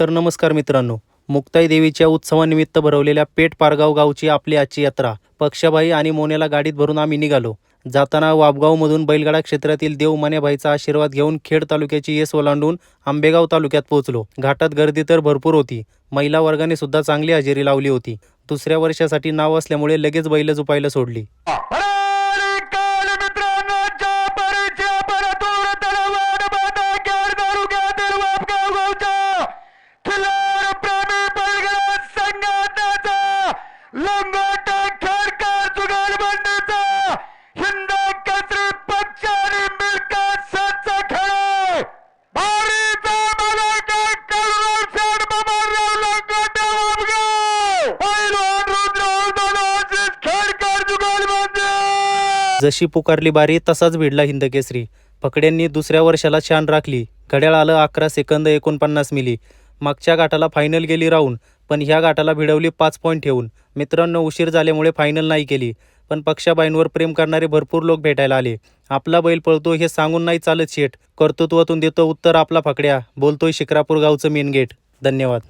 तर नमस्कार मित्रांनो मुक्ताई देवीच्या उत्सवानिमित्त भरवलेल्या पेठ पारगाव गावची आपली आजची यात्रा. पक्षाबाई आणि मोन्याला गाडीत भरून आम्ही निघालो. जाताना वाबगावमधून बैलगाडा क्षेत्रातील देव मान्याबाईचा आशीर्वाद घेऊन खेड तालुक्याची येस ओलांडून आंबेगाव तालुक्यात पोहोचलो. घाटात गर्दी तर भरपूर होती. महिला वर्गाने सुद्धा चांगली हजेरी लावली होती. दुसऱ्या वर्षासाठी नाव असल्यामुळे लगेच बैल झुपायला सोडली. खेडकर बंडीचा. हिंद केसरी पक्ष आणि मिल्का खेळ. भारीचा पैलवान रुद्र खेडकर बंडी. जशी पुकारली बारी तसाच भिडला हिंदकेसरी पकड्यांनी दुसऱ्या वर्षाला छान राखली. घड्याळ आलं अकरा सेकंद एकोणपन्नास मिली. मागच्या गाठाला फायनल गेली राहून पण ह्या गाठाला भिडवली पाच पॉईंट ठेवून. मित्रांनो उशीर झाल्यामुळे फायनल नाही केली. पण पक्षाबाईंवर प्रेम करणारे भरपूर लोक भेटायला आले. आपला बैल पळतो हे सांगून नाही चालत शेठ. कर्तृत्वातून देतो उत्तर आपला फकड्या. बोलतोय शिक्रापूर गावचं मेन गेट धन्यवाद.